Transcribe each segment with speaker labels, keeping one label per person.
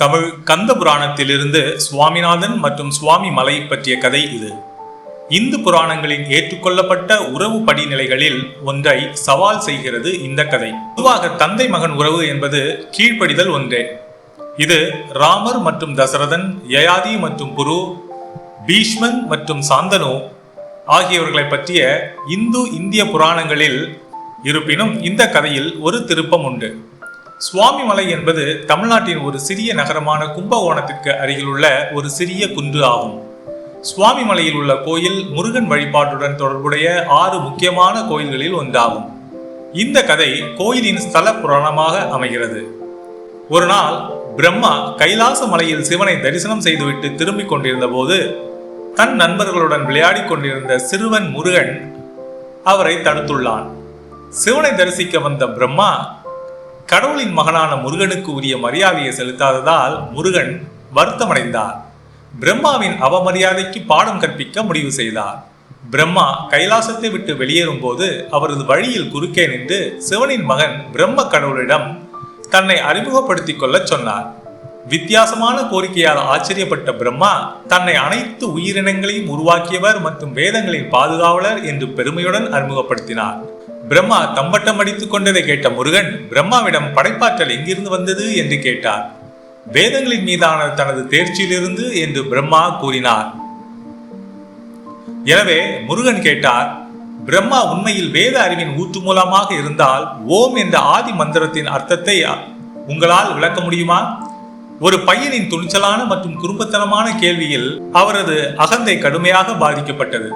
Speaker 1: தமிழ் கந்த புராணத்திலிருந்து சுவாமிநாதன் மற்றும் சுவாமி மலை பற்றிய கதை இது. இந்து புராணங்களின் ஏற்றுக்கொள்ளப்பட்ட உறவு படிநிலைகளில் ஒன்றை சவால் செய்கிறது இந்த கதை. பொதுவாக தந்தை மகன் உறவு என்பது கீழ்ப்படிதல் ஒன்றே. இது ராமர் மற்றும் தசரதன் யயாதி மற்றும் புரு பீஷ்மன் மற்றும் சாந்தனு ஆகியவர்களை பற்றிய இந்து இந்திய புராணங்களில் இருப்பினும் இந்த கதையில் ஒரு திருப்பம் உண்டு. சுவாமிமலை என்பது தமிழ்நாட்டின் ஒரு சிறிய நகரமான கும்பகோணத்திற்கு அருகிலுள்ள ஒரு சிறிய குன்று ஆகும். சுவாமிமலையில் உள்ள கோயில் முருகன் வழிபாட்டுடன் தொடர்புடைய ஆறு முக்கியமான கோயில்களில் ஒன்றாகும். இந்த கதை கோயிலின் ஸ்தல புராணமாக அமைகிறது. ஒரு நாள் பிரம்மா கைலாச மலையில் சிவனை தரிசனம் செய்துவிட்டு திரும்பிக் கொண்டிருந்த போது தன் நண்பர்களுடன் விளையாடிக் கொண்டிருந்த சிறுவன் முருகன் அவரை தடுத்துள்ளான். சிவனை தரிசிக்க வந்த பிரம்மா கடவுளின் மகனான முருகனுக்கு உரிய மரியாதையை செலுத்தாததால் முருகன் வருத்தமடைந்தார். பிரம்மாவின் அவமரியாதைக்கு பாடம் கற்பிக்க முடிவு செய்தார். பிரம்மா கைலாசத்தை விட்டு வெளியேறும் போது அவரது வழியில் குறுக்கே நின்று சிவனின் மகன் பிரம்ம கடவுளிடம் தன்னை அறிமுகப்படுத்திக் கொள்ளச் சொன்னார். வித்தியாசமான கோரிக்கையால் ஆச்சரியப்பட்ட பிரம்மா தன்னை அனைத்து உயிரினங்களையும் உருவாக்கியவர் மற்றும் வேதங்களின் பாதுகாவலர் என்று பெருமையுடன் அறிமுகப்படுத்தினார். பிரம்மா தம்பட்டம் அடித்துக் கொண்டதை கேட்ட முருகன் பிரம்மாவிடம் படைப்பாற்றல் எங்கிருந்து வந்தது? என்று கேட்டார். வேதங்களின் மீதான தனது தேர்ச்சியிலிருந்து என்று பிரம்மா கூறினார். எனவே முருகன் கேட்டார் பிரம்மா உண்மையில் வேத அறிவின் ஊற்று மூலமாக இருந்தால் ஓம் என்ற ஆதி மந்திரத்தின் அர்த்தத்தை உங்களால் விளக்க முடியுமா? ஒரு பையனின் துணிச்சலான மற்றும் குறும்பத்தனமான கேள்வியில் அவரது அகந்தை கடுமையாக பாதிக்கப்பட்டது.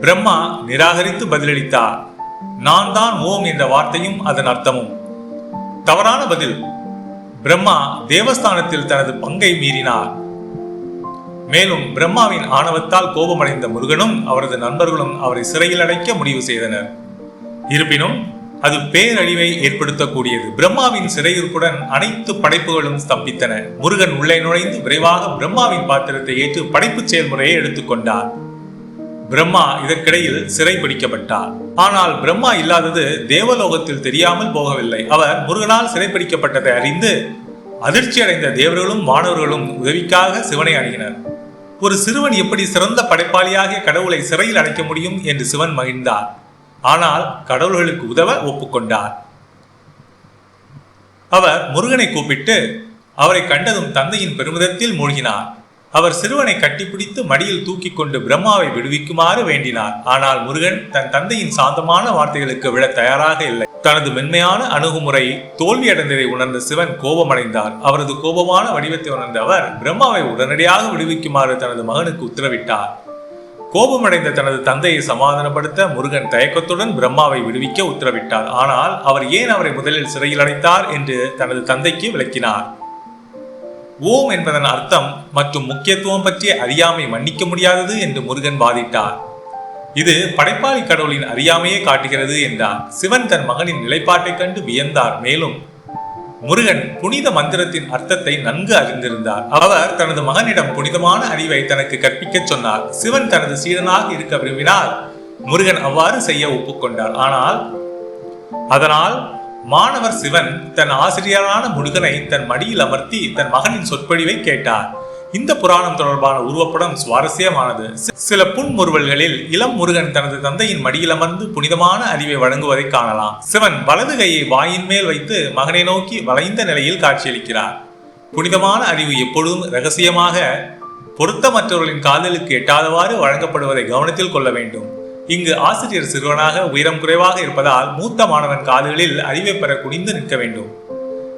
Speaker 1: பிரம்மா நிராகரித்து பதிலளித்தார். நான் தான் ஓம் என்ற வார்த்தையும் அதன் அர்த்தமும். தவறான பதில் பிரம்மா தேவஸ்தானத்தில் தனது பங்கை மீறினார். மேலும் பிரம்மாவின் ஆணவத்தால் கோபமடைந்த முருகனும் அவரது நண்பர்களும் அவரை சிறையில் அடைக்க முடிவு செய்தனர். இருப்பினும் அது பேரழிவை ஏற்படுத்தக்கூடியது. பிரம்மாவின் சிறையிருப்புடன் அனைத்து படைப்புகளும் ஸ்தம்பித்தன. முருகன் உள்ளே நுழைந்து விரைவாக பிரம்மாவின் பாத்திரத்தை ஏற்று படைப்பு செயல்முறையை எடுத்துக்கொண்டார் பிரம்மா இதற்கிடையில் சிறை பிடிக்கப்பட்டார். ஆனால் பிரம்மா இல்லாதது தேவலோகத்தில் தெரியாமல் போகவில்லை. அவர் முருகனால் சிறைப்பிடிக்கப்பட்டதை அறிந்து அதிர்ச்சி அடைந்த தேவர்களும் மாணவர்களும் உதவிக்காக சிவனை அணுகினர். ஒரு சிறுவன் எப்படி சிறந்த படைப்பாளியாகிய கடவுளை சிறையில் அடைக்க முடியும் என்று சிவன் மகிழ்ந்தார். ஆனால் கடவுள்களுக்கு உதவ ஒப்புக்கொண்டார். அவர் முருகனை கூப்பிட்டு அவரை கண்டதும் தந்தையின் பெருமிதத்தில் மூழ்கினார். அவர் சிறுவனை கட்டிப்பிடித்து மடியில் தூக்கி கொண்டு பிரம்மாவை விடுவிக்குமாறு வேண்டினார். ஆனால் முருகன் தன் தந்தையின் சாந்தமான வார்த்தைகளுக்கு விட தயாராக இல்லை. தனது மென்மையான அணுகுமுறை தோல்வியடைந்ததை உணர்ந்த சிவன் கோபமடைந்தார். அவரது கோபமான வடிவத்தை உணர்ந்த அவர் பிரம்மாவை உடனடியாக விடுவிக்குமாறு தனது மகனுக்கு உத்தரவிட்டார். கோபமடைந்த தனது தந்தையை சமாதானப்படுத்த முருகன் தயக்கத்துடன் பிரம்மாவை விடுவிக்க உத்தரவிட்டார். ஆனால் அவர் ஏன் அவரை முதலில் சிறையில் அடைத்தார் என்று தனது தந்தைக்கு விளக்கினார். ஓம் என்பதன் அர்த்தம் மற்றும் முக்கியத்துவம் பற்றிய அறியாமை மன்னிக்க முடியாதது என்று முருகன் வாதிட்டார். இது படைப்பாளி கடவுளின் அறியாமையே காட்டுகிறது என்றார். சிவன் தன் மகனின் நிலைப்பாட்டைக் கண்டு வியந்தார். மேலும் முருகன் புனித மந்திரத்தின் அர்த்தத்தை நன்கு அறிந்திருந்தார். அவர் தனது மகனிடம் புனிதமான அறிவை தனக்கு கற்பிக்கச் சொன்னார். சிவன் தனது சீடனாக இருக்க விரும்பினால் முருகன் அவ்வாறு செய்ய ஒப்புக்கொண்டார். ஆனால் அதனால் மாணவர் சிவன் தன் ஆசிரியரான முருகனை தன் மடியில் அமர்த்தி தன் மகனின் சொற்பொழிவை கேட்டார். இந்த புராணம் தொடர்பான உருவப்படம் சுவாரஸ்யமானது. சில புன்முறுவல்களில் இளம் முருகன் தனது தந்தையின் மடியில் அமர்ந்து புனிதமான அறிவை வழங்குவதை காணலாம். சிவன் வலது கையை வாயின் மேல் வைத்து மகனை நோக்கி வளைந்த நிலையில் காட்சியளிக்கிறார். புனிதமான அறிவு எப்பொழுதும் ரகசியமாக பொருத்தமற்றவர்களின் காதலுக்கு எட்டாதவாறு வழங்கப்படுவதை கவனத்தில் கொள்ள வேண்டும். இங்கு ஆசிரியர் சிறுவனாக உயரம் குறைவாக இருப்பதால் மூத்த மாணவன் காதுகளில் அறிவை பெற குனிந்து நிற்க வேண்டும்.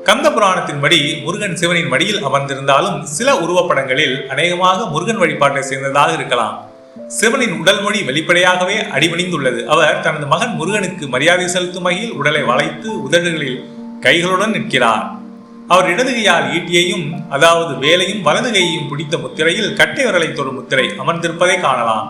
Speaker 1: கந்த புராணத்தின்படி முருகன் சிவனின் மடியில் அமர்ந்திருந்தாலும் சில உருவப்படங்களில் அநேகமாக முருகன் வழிபாட்டை சேர்ந்ததாக இருக்கலாம். சிவனின் உடல் மொழி வெளிப்படையாகவே அடிபணிந்துள்ளது. அவர் தனது மகன் முருகனுக்கு மரியாதை செலுத்தும் வகையில் உடலை வளைத்து உதடுகளில் கைகளுடன் நிற்கிறார். அவர் இடது கையால் ஈட்டியையும் அதாவது வேலையும் வலது கையையும் பிடித்த முத்திரையில் கட்டை விரலை தொடும் முத்திரை அமர்ந்திருப்பதை காணலாம்.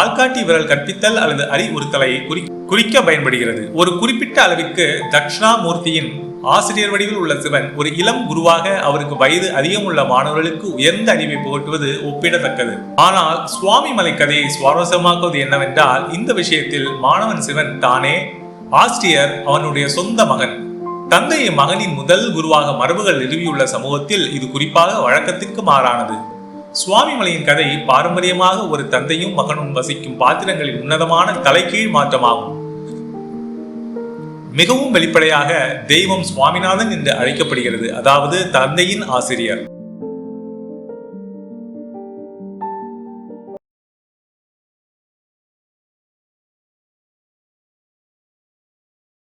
Speaker 1: ஆள்காட்டி விரல் கற்பித்தல் அல்லது அறிவுறுத்தலை குறி குறிக்க பயன்படுகிறது. ஒரு குறிப்பிட்ட அளவிற்கு தட்சிணாமூர்த்தியின் ஆசிரியர் வடிவில் உள்ள சிவன் ஒரு இளம் குருவாக அவருக்கு வயது அதிகம் உள்ள மாணவர்களுக்கு உயர்ந்த அறிவை புகட்டுவது ஒப்பிடத்தக்கது. ஆனால் சுவாமி மலை கதையை சுவாரஸ்யமாக்குவது என்னவென்றால் இந்த விஷயத்தில் மாணவன் சிவன் தானே ஆசிரியர் அவனுடைய சொந்த மகன். தந்தையை மகனின் முதல் குருவாக மரபுகள் நிறுவியுள்ள சமூகத்தில் இது குறிப்பாக வழக்கத்திற்கு மாறானது. சுவாமிமலையின் கதை பாரம்பரியமாக ஒரு தந்தையும் மகனும் வசிக்கும் பாத்திரங்களின் உன்னதமான தலைகீழ் மாற்றமாகும். மிகவும் வெளிப்படையாக தெய்வம் சுவாமிநாதன் என்று அழைக்கப்படுகிறது. அதாவது தந்தையின் ஆசிரியர்.